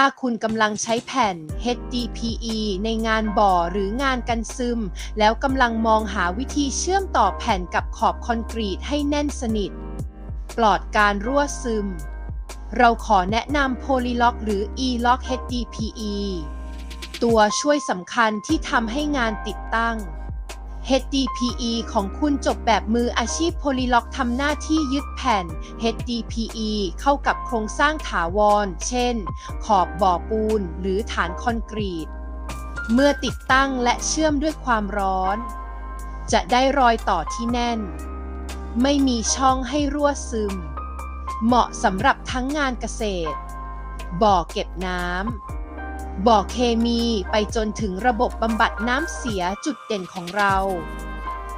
ถ้าคุณกำลังใช้แผ่น HDPE ในงานบ่อหรืองานกันซึม แล้วกำลังมองหาวิธีเชื่อมต่อแผ่นกับขอบคอนกรีตให้แน่นสนิท ปลอดการรั่วซึม เราขอแนะนำ Polylock หรือ E-Lock HDPE ตัวช่วยสำคัญที่ทำให้งานติดตั้ง HDPE ของคุณจบแบบมืออาชีพ Polylock ทำหน้าที่ยึดแผ่น HDPE เข้ากับโครงสร้างถาวร เช่น ขอบบ่อปูน หรือฐานคอนกรีต เมื่อติดตั้งและเชื่อมด้วยความร้อน จะได้รอยต่อที่แน่น ไม่มีช่องให้รั่วซึม เหมาะสำหรับทั้งงานเกษตร บ่อเก็บน้ำ บ่อเคมีไปจนถึงระบบบำบัดน้ำเสียจุดเด่นของเรา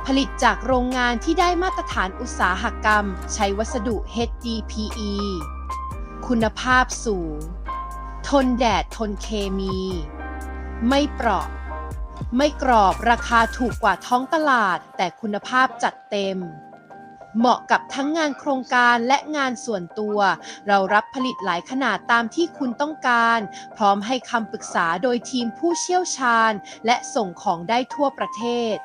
ผลิตจากโรงงานที่ได้มาตรฐานอุตสาหกรรม ใช้วัสดุ HDPE คุณภาพสูง ทนแดดทนเคมี ไม่เปราะ ไม่กรอบราคาถูกกว่าท้องตลาด แต่คุณภาพจัดเต็ม เหมาะกับทั้งงานโครงการและงานส่วนตัว เรารับผลิตหลายขนาดตามที่คุณต้องการ พร้อมให้คำปรึกษาโดยทีมผู้เชี่ยวชาญ และส่งของได้ทั่วประเทศ